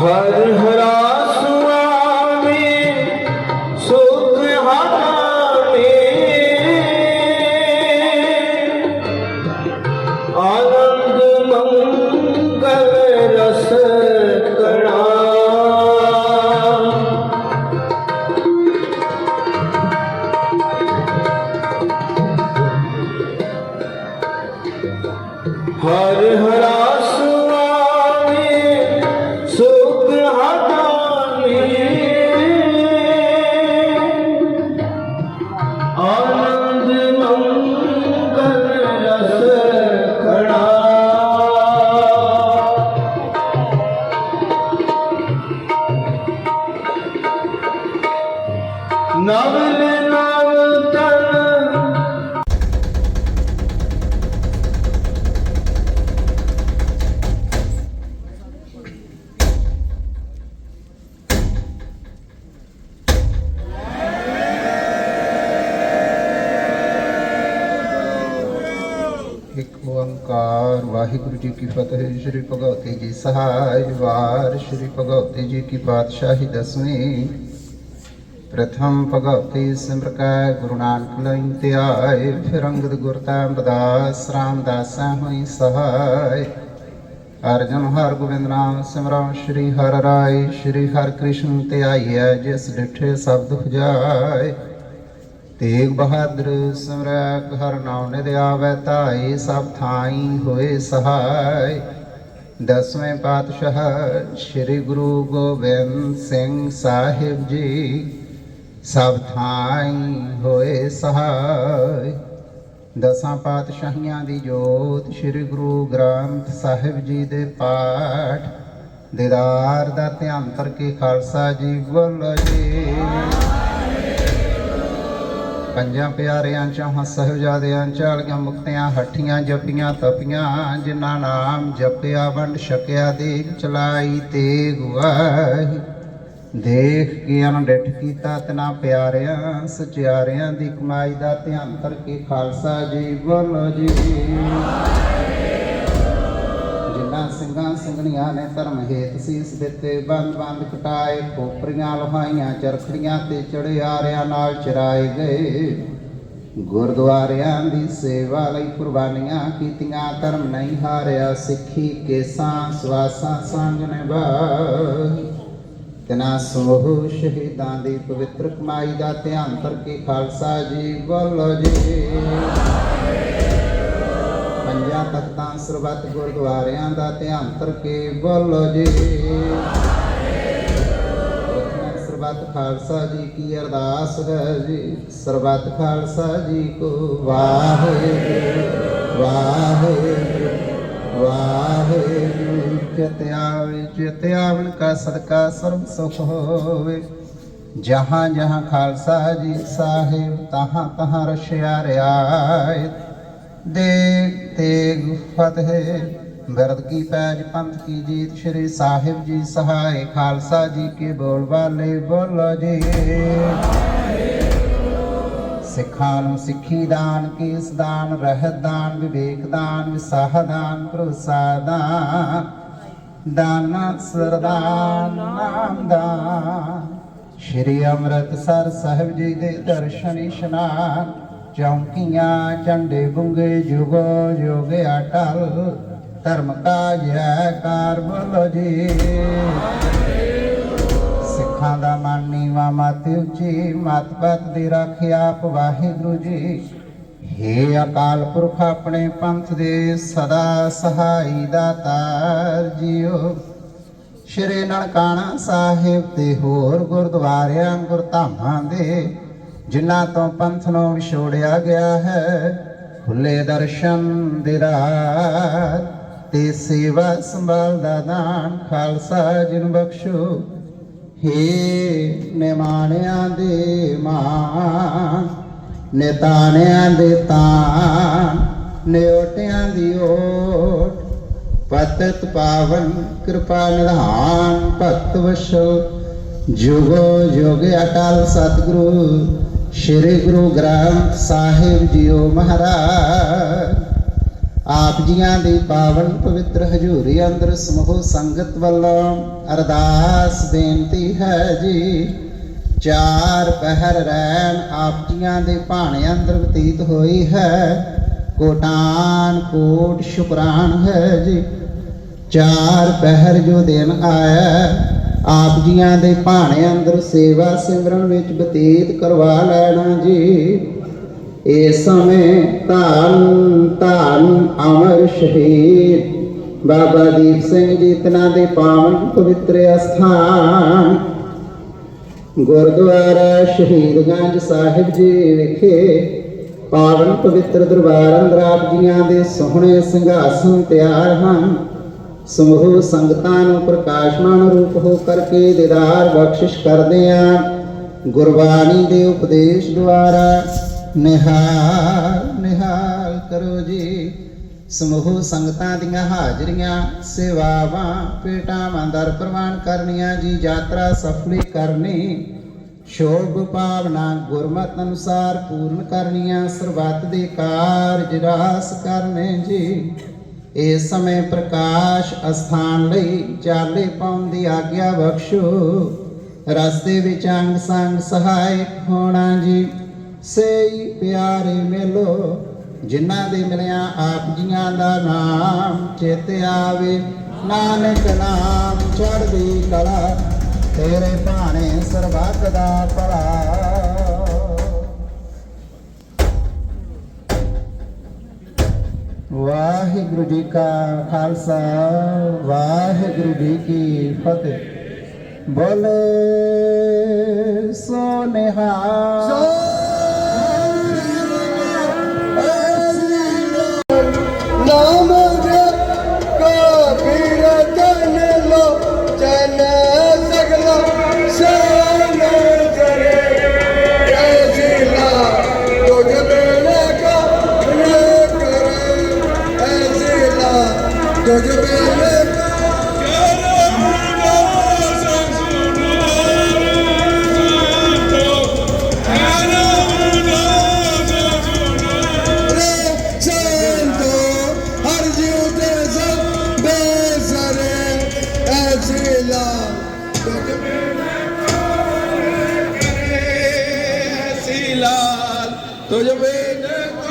ਹਰ ਹਰਾ ਨਵਲ ਨਵ ਤਨ ਇੱਕ ਓੰਕਾਰ ਵਾਹਿਗੁਰੂ ਜੀ ਕੀ ਫਤਿਹ ਸ੍ਰੀ ਭਗਵਤੀ ਜੀ ਸਹਾਇ ਵਾਰ ਸ੍ਰੀ ਭਗਵਤੀ ਜੀ ਕੀ ਪਾਤਸ਼ਾਹੀ ਦਸਵੀਂ ਪ੍ਰਥਮ ਭਗਵਤੀ ਸਿਮਰਕੈ ਗੁਰੂ ਨਾਨਕ ਲਈ ਧਿਆਏ, ਫਿਰ ਅੰਗਦ ਗੁਰ ਤਾਂ ਬਦਾਸ, ਰਾਮਦਾਸਾਂ ਹੋਈ ਸਹਾਇ ਅਰਜਨ ਹਰ ਗੋਬਿੰਦ ਨਾਮ ਸਿਮਰਨ ਸ੍ਰੀ ਹਰਿ ਰਾਏ, ਸ੍ਰੀ ਹਰਿ ਕ੍ਰਿਸ਼ਨ ਧਿਆਈਐ ਜਿਸ ਡਿਠੇ ਸਬਦ ਹੁਜਾਏ ਤੇਗ ਬਹਾਦਰ ਸਮਰਕ ਹਰ ਨਾਮ ਨਿਧ ਆਵੈ ਤਾਈ ਸਭ ਥਾਈ ਹੋਏ ਸਹਾਈ ਦਸਵੇਂ ਪਾਤਸ਼ਾਹ ਸ੍ਰੀ ਗੁਰੂ ਗੋਬਿੰਦ ਸਿੰਘ ਸਾਹਿਬ ਜੀ ਸਭ ਥਾਈ ਹੋਏ ਸਹਾਈ। ਦਸਾਂ ਪਾਤਸ਼ਾਹੀਆਂ ਦੀ ਜੋਤ ਸ੍ਰੀ ਗੁਰੂ ਗ੍ਰੰਥ ਸਾਹਿਬ ਜੀ ਦੇ ਪਾਠ। ਦੀਦਾਰ ਦਾ ਧਿਆਨ ਕਰਕੇ ਖਾਲਸਾ ਜੀ ਬੋਲੋ ਜੀ। ਪੰਜਾਂ ਪਿਆਰਿਆਂ ਚੋਂ ਸਹਿਬਜ਼ਾਦਿਆਂ ਚਾਲੀਆਂ ਮੁਕਤਿਆਂ ਹੱਠੀਆਂ ਜਪੀਆਂ ਤਪੀਆਂ, ਜਿਨ੍ਹਾਂ ਨਾਮ ਜਪਿਆ ਵੰਡ ਛਕਿਆ ਦੇਖ ਚਲਾਈ ਤੇ ਗੁਆਈ ਦੇਖ ਕੇ ਅਨਡਿਠ ਕੀਤਾ ਤਨਾ ਪਿਆਰਿਆਂ, ਸਚਿਆਰਿਆਂ ਦੀ ਕਮਾਈ ਦਾ ਧਿਆਨ ਕਰਕੇ ਖਾਲਸਾ ਜੀ ਬੋਲੋ ਜੀ। ਜਿਨ੍ਹਾਂ ਸਿੰਘਾਂ ਸਿੰਘਣੀਆਂ ਨੇ ਧਰਮ ਹੇਤ ਸੀਸ ਦਿੱਤੇ ਬੰਦ ਬੰਦ ਕਟਾਏ, ਖੋਪਰੀਆਂ ਲੋਹਾਈਆਂ, ਚਰਖੜੀਆਂ ਤੇ ਚੜਿਆਰਿਆਂ ਨਾਲ ਚਰਾਏ ਗਏ। ਗੁਰਦੁਆਰਿਆਂ ਦੀ ਸੇਵਾ ਲਈ ਕੁਰਬਾਨੀਆਂ ਕੀਤੀਆਂ, ਧਰਮ ਨਹੀਂ ਹਾਰਿਆ, ਸਿੱਖੀ ਕੇਸਾਂ ਸਵਾਸਾਂ ਸੰਗ ਨਿਭਾਈ ਤਨਾ ਸੋਹ ਸ਼ਹੀਦਾਂ ਦੀ ਪਵਿੱਤਰ ਕਮਾਈ ਦਾ ਧਿਆਨ ਕਰਕੇ ਖਾਲਸਾ ਜੀ ਬੋਲੋ ਜੀ। ਪੰਜਾਂ ਤਖਤਾਂ ਸਰਬੱਤ ਗੁਰਦੁਆਰਿਆਂ ਦਾ ਧਿਆਨ ਕਰਕੇ ਬੋਲੋ ਜੀ। ਸਰਬੱਤ ਖਾਲਸਾ ਜੀ ਕੀ ਅਰਦਾਸ ਹੈ ਜੀ? ਸਰਬੱਤ ਖਾਲਸਾ ਜੀ ਕੋ ਵਾਹਿਗੁਰੂ ਵਾਹਿਗੁਰੂ। ਵਾਹਿਗੁਰੂ ਚਿਤ ਆਵੇ ਚਿਤ ਆਵਣ ਕਾ ਸਦਕਾ ਸਰਬ ਸੁਖ ਹੋਵੇ। ਜਹਾਂ ਜਹਾਂ ਖਾਲਸਾ ਜੀ ਸਾਹਿਬ, ਤਹਾਂ ਤਹਾਂ ਰਸ਼ਿਆ ਰਿਆਇਤ ਦੇਗ ਤੇਗ ਫਤਿਹ ਬਿਰਦ ਕੀ ਪੈਜ ਪੰਥ ਕੀ ਜੀਤ, ਸ਼੍ਰੀ ਸਾਹਿਬ ਜੀ ਸਹਾਇ ਖਾਲਸਾ ਜੀ ਕੇ ਬੋਲ ਵਾਲੇ ਬੋਲੋ ਜੀ। ਸਿੱਖਾਂ ਨੂੰ ਸਿੱਖੀ ਦਾਨ, ਕੀਸ ਦਾਨ, ਰਹਿਤ ਦਾਨ, ਵਿਵੇਕ ਦਾਨ, ਵਿਸਾਹ ਦਾਨ, ਭਰੋਸਾ ਦਾਨ ਦਾਨ ਸਰਦਾਨ, ਨਾਮ ਦਾਨ। ਸ਼੍ਰੀ ਅੰਮ੍ਰਿਤਸਰ ਸਾਹਿਬ ਜੀ ਦੇ ਦਰਸ਼ਨ ਇਸ਼ਨਾਨ, ਚੌਂਕੀਆਂ, ਝੰਡੇ ਬੁੰਗੇ ਜੁਗੋ ਜੁਗ ਅਟਲ, ਧਰਮ ਕਾ ਜੈਕਾਰ ਬੋਲੋ ਜੀ। ਸਿੱਖਾਂ ਦਾ ਮਨ ਨੀਵਾ ਮਤ ਉੱਚੀ, ਮਤ ਪਤ ਦੀ ਰੱਖਿਆ ਆਪ ਵਾਹਿਗੁਰੂ ਜੀ। ਹੇ ਅਕਾਲ ਪੁਰਖ ਆਪਣੇ ਪੰਥ ਦੇ ਸਦਾ ਸਹਾਈ ਦਾਤਾਰ ਜੀਓ। ਸ਼੍ਰੀ ਨਨਕਾਣਾ ਸਾਹਿਬ ਤੇ ਹੋਰ ਗੁਰਦੁਆਰਿਆਂ, ਗੁਰਧਾਮਾਂ ਦੇ, ਜਿਨ੍ਹਾਂ ਤੋਂ ਪੰਥ ਨੂੰ ਵਿਛੋੜਿਆ ਗਿਆ ਹੈ, ਖੁੱਲੇ ਦਰਸ਼ਨ ਦਿਦਾਰ ਤੇ ਸੇਵਾ ਸੰਭਾਲ ਦਾ ਦਾਨ, ਖਾਲਸਾ ਜਿਨ ਬਖਸ਼ੋ। ਹੇ ਨਿਮਾਣਿਆਂ ਦੇ ਮਾਨ ਨਿਤਾਣਿਆਂ ਦੇ ਤਾਨ ਨਿਓਟਿਆਂ ਦੀ ਓਟ, ਪਤਤ ਪਾਵਨ ਕਿਰਪਾ ਨਿਧਾਨ, ਭਗਤ ਵਸ਼ੋ, ਜੁਗੋ ਜੁਗ ਅਕਾਲ ਸਤਿਗੁਰੂ, ਸ੍ਰੀ ਗੁਰੂ ਗ੍ਰੰਥ ਸਾਹਿਬ ਜੀਓ ਮਹਾਰਾਜ। ਆਪ ਜੀਆਂ ਦੀ ਪਾਵਨ ਪਵਿੱਤਰ ਹਜ਼ੂਰੀ ਅੰਦਰ ਸਮੂਹ ਸੰਗਤ ਵੱਲੋਂ ਅਰਦਾਸ ਬੇਨਤੀ ਹੈ ਜੀ। ਚਾਰ ਪਹਿਰ ਰਹਿਣ ਆਪ ਜੀਆਂ ਦੇ ਭਾਣੇ ਅੰਦਰ ਬਤੀਤ ਹੋਈ ਹੈ। ਕੋਟਾਨ ਕੋਟ ਸ਼ੁਕਰਾਨ ਹੈ ਜੀ। ਚਾਰ ਪਹਿਰ ਜੋ ਦਿਨ ਆਇਆ, ਆਪ ਜੀਆਂ ਦੇ ਭਾਣੇ ਅੰਦਰ ਸੇਵਾ ਸਿਮਰਨ ਵਿੱਚ ਬਤੀਤ ਕਰਵਾ ਲੈਣਾ ਜੀ। ਇਸ ਸਮੇਂ ਧੰਨ ਧੰਨ ਅਮਰ ਸ਼ਹੀਦ। ਬਾਬਾ ਦੀਪ ਸਿੰਘ ਜੀ ਤਨਾ ਦੇ ਪਾਵਨ ਪਵਿੱਤਰ ਅਸਥਾਨ। ਗੁਰਦੁਆਰਾ ਸ਼ਹੀਦਗੰਜ ਸਾਹਿਬ ਜੀ ਵਿਖੇ ਪਾਵਨ ਪਵਿੱਤਰ ਦਰਬਾਰ ਅੰਦਰ ਆਪ ਜੀਆਂ ਦੇ ਸੋਹਣੇ ਸਿੰਘਾਸਨ ਤਿਆਰ ਹਨ। ਸਮੂਹ ਸੰਗਤਾਂ ਨੂੰ ਪ੍ਰਕਾਸ਼ਮਾਨ ਰੂਪ ਹੋ ਕਰਕੇ ਦੀਦਾਰ ਬਖਸ਼ਿਸ਼ ਕਰਦੇ ਆ ਗੁਰਬਾਣੀ ਦੇ ਉਪਦੇਸ਼ ਦੁਆਰਾ ਨਿਹਾਲ ਨਿਹਾਲ ਕਰੋ ਜੀ। ਸਮੂਹ ਸੰਗਤਾਂ ਦੀਆਂ ਹਾਜ਼ਰੀਆਂ, ਸੇਵਾਵਾਂ, ਭੇਟਾਵਾਂ ਦਰ ਪ੍ਰਵਾਨ ਕਰਨੀਆਂ ਜੀ, ਯਾਤਰਾ ਸਫਲੀ ਕਰਨੀ। ਸ਼ੋਭ ਭਾਵਨਾ ਗੁਰਮਤ ਅਨੁਸਾਰ ਪੂਰਨ ਕਰਨੀਆਂ, ਸਰਬੱਤ ਦੇ ਕਾਰਜ ਰਾਸ ਕਰਨੇ ਜੀ। ਇਸ ਸਮੇਂ ਪ੍ਰਕਾਸ਼ ਅਸਥਾਨ ਲਈ ਚਾਲੇ ਪਾਉਣ ਦੀ ਆਗਿਆ ਬਖਸ਼ੋ। ਰਸਤੇ ਵਿੱਚ ਅੰਗ ਸੰਗ ਸਹਾਇਕ ਹੋਣਾ ਜੀ। ਸਈ ਪਿਆਰੇ ਮਿਲੋ, ਜਿਨ੍ਹਾਂ ਦੇ ਮਿਲਿਆ ਆਪ ਜੀਆਂ ਦਾ ਨਾਮ ਚਿਤ ਆਵੇ। ਨਾਨਕ ਨਾਮ ਚੜ੍ਹਦੀ ਕਲਾ, ਤੇਰੇ ਭਾਣੇ ਸਰਬੱਤ ਦਾ ਭਲਾ। ਵਾਹਿਗੁਰੂ ਜੀ ਕਾ ਖਾਲਸਾ, ਵਾਹਿਗੁਰੂ ਜੀ ਕੀ ਫਤਿਹ। ਬੋਲੇ ਸੋ ਕਾ ਰੇ ਐਸੀ ਲਾ ਤੁਝ ਬੇਲੇ ਕਾ